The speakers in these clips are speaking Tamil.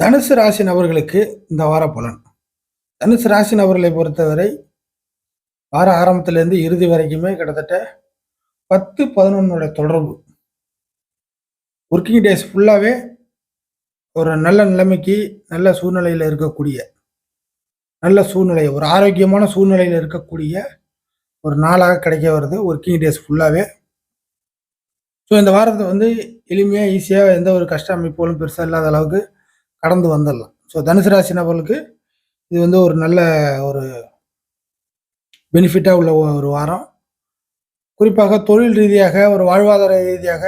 தனுசு ராசி நபர்களுக்கு இந்த வார பலன். தனுசு ராசி நபர்களை பொறுத்தவரை வார ஆரம்பத்திலேருந்து இறுதி வரைக்குமே கிட்டத்தட்ட பத்து பதினொன்னோட தொடர்பு. ஒர்க்கிங் டேஸ் ஃபுல்லாகவே ஒரு நல்ல நிலைமைக்கு நல்ல சூழ்நிலையில் இருக்கக்கூடிய நல்ல சூழ்நிலை ஒரு ஆரோக்கியமான சூழ்நிலையில் இருக்கக்கூடிய ஒரு நாளாக கிடைக்க வருது ஒர்க்கிங் டேஸ் ஃபுல்லாகவே ஸோ இந்த வாரத்தை வந்து எளிமையாக ஈஸியாக எந்த ஒரு கஷ்ட அமைப்புகளும் பெருசாக இல்லாத அளவுக்கு கடந்து வந்துடலாம் ஸோ தனுசு ராசி நபர்களுக்கு இது வந்து ஒரு நல்ல ஒரு பெனிஃபிட்டாக உள்ள ஒரு வாரம். குறிப்பாக தொழில் ரீதியாக ஒரு வாழ்வாதார ரீதியாக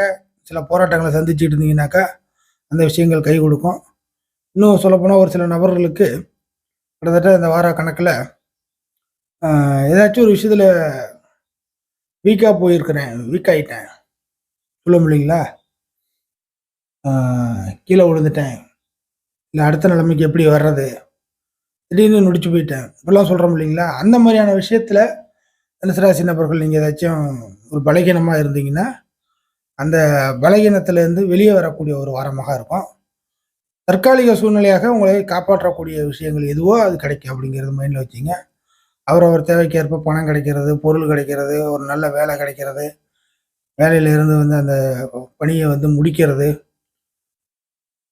சில போராட்டங்களை சந்திச்சுட்டு இருந்தீங்கன்னாக்கா அந்த விஷயங்கள் கை கொடுக்கும். இன்னும் சொல்லப்போனால் ஒரு சில நபர்களுக்கு கிட்டத்தட்ட இந்த வார கணக்கில் ஏதாச்சும் ஒரு விஷயத்தில் வீக்காக போயிருக்கிறேன் வீக் ஆகிட்டேன் சொல்ல முடியுங்களா? கீழே விழுந்துட்டேன். இல்லை அடுத்த நிலைமைக்கு எப்படி வர்றது? திடீர்னு நொடிச்சு போயிட்டேன். இப்பெல்லாம் சொல்கிறோம் இல்லைங்களா? அந்த மாதிரியான விஷயத்தில் தனுசராசி நபர்கள் நீங்கள் ஏதாச்சும் ஒரு பலகீனமாக இருந்தீங்கன்னா அந்த பலகீனத்திலேருந்து வெளியே வரக்கூடிய ஒரு வாரமாக இருக்கும். தற்காலிக சூழ்நிலையாக உங்களை காப்பாற்றக்கூடிய விஷயங்கள் எதுவோ அது கிடைக்கும் அப்படிங்கிறது மைண்டில் வச்சிங்க. அவரவர் தேவைக்கேற்ப பணம் கிடைக்கிறது பொருள் கிடைக்கிறது ஒரு நல்ல வேலை கிடைக்கிறது வேலையிலிருந்து வந்து அந்த பணியை வந்து முடிக்கிறது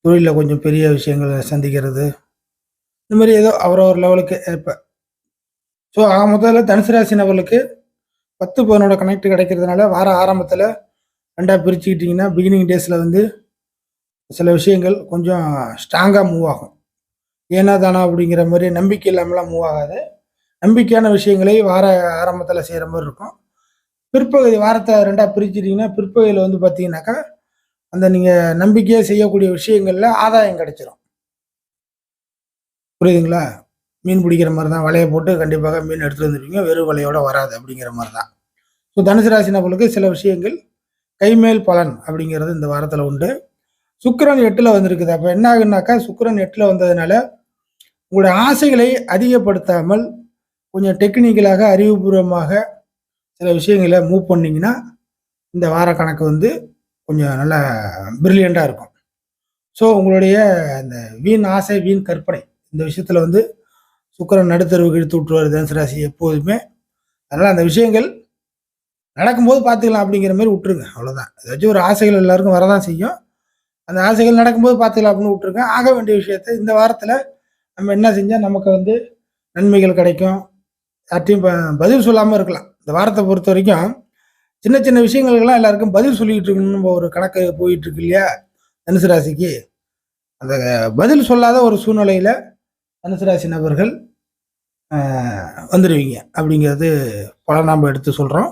தொழிலில் கொஞ்சம் பெரிய விஷயங்களை சந்திக்கிறது. இந்த மாதிரி ஏதோ அவரவர் லெவலுக்கு ஏற்ப. ஸோ ஆக முதல்ல தனுசு ராசி நபர்களுக்கு பத்து பதினோட கனெக்ட் கிடைக்கிறதுனால வார ஆரம்பத்தில் ரெண்டாக பிரிச்சுக்கிட்டிங்கன்னா பிகினிங் டேஸில் வந்து சில விஷயங்கள் கொஞ்சம் ஸ்ட்ராங்காக மூவ் ஆகும். ஏன்னா தானா அப்படிங்கிற மாதிரி நம்பிக்கை இல்லாமலாம் மூவ் ஆகாது. நம்பிக்கையான விஷயங்களை வார ஆரம்பத்தில் செய்கிற மாதிரி இருக்கும். பிற்பகுதி வாரத்தை ரெண்டாக பிரிச்சிட்டிங்கன்னா பிற்பகுதியில் வந்து பார்த்தீங்கன்னாக்கா அந்த நீங்கள் நம்பிக்கையாக செய்யக்கூடிய விஷயங்களில் ஆதாயம் கிடைச்சிரும். புரியுதுங்களா? மீன் பிடிக்கிற மாதிரி தான் வலையை போட்டு கண்டிப்பாக மீன் எடுத்துகிட்டு வந்துருப்பீங்க வெறும் வலையோட வராது அப்படிங்கிற மாதிரி தான் ஸோ தனுசு ராசி நபர்களுக்கு சில விஷயங்கள் கைமேல் பலன் அப்படிங்கிறது இந்த வாரத்தில் உண்டு. சுக்கரன் எட்டில் வந்திருக்குது. அப்போ என்ன ஆகுனாக்கா சுக்கரன் எட்டில் வந்ததுனால உங்களுடைய ஆசைகளை அதிகப்படுத்தாமல் கொஞ்சம் டெக்னிக்கலாக அறிவுபூர்வமாக சில விஷயங்களை மூவ் பண்ணிங்கன்னா இந்த வார கணக்கு வந்து கொஞ்சம் நல்லா பிரில்லியண்ட்டாக இருக்கும். ஸோ உங்களுடைய அந்த வீண் ஆசை வீண் கற்பனை இந்த விஷயத்தில் வந்து சுக்கரன் நடுத்தருவுக்கு இழுத்து விட்டுருவார் தனுசு ராசி எப்போதுமே. அதனால் அந்த விஷயங்கள் நடக்கும்போது பார்த்துக்கலாம் அப்படிங்கிற மாதிரி விட்டுருங்க அவ்வளோதான் ஏதாச்சும் ஒரு ஆசைகள் எல்லாருக்கும் வரதான் செய்யும். அந்த ஆசைகள் நடக்கும்போது பார்த்துக்கலாம் அப்படின்னு விட்டுருங்க. ஆக வேண்டிய விஷயத்த இந்த வாரத்தில் நம்ம என்ன செஞ்சால் நமக்கு வந்து நன்மைகள் கிடைக்கும். யார்ட்டையும் பதில் சொல்லாமல் இருக்கலாம். இந்த வாரத்தை பொறுத்த வரைக்கும் சின்ன சின்ன விஷயங்களுக்கெல்லாம் எல்லாருக்கும் பதில் சொல்லிட்டு இருக்கணும் ஒரு கணக்கு போயிட்டு இருக்கு இல்லையா? தனுசு ராசிக்கு. அந்த பதில் சொல்லாத ஒரு சூழ்நிலையில் தனுசு ராசி நபர்கள் வந்துடுவீங்க அப்படிங்கிறது பல நாம் எடுத்து சொல்கிறோம்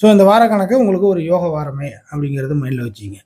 ஸோ இந்த வார கணக்கு உங்களுக்கு ஒரு யோக வாரமே அப்படிங்கிறது மைண்டில் வச்சுங்க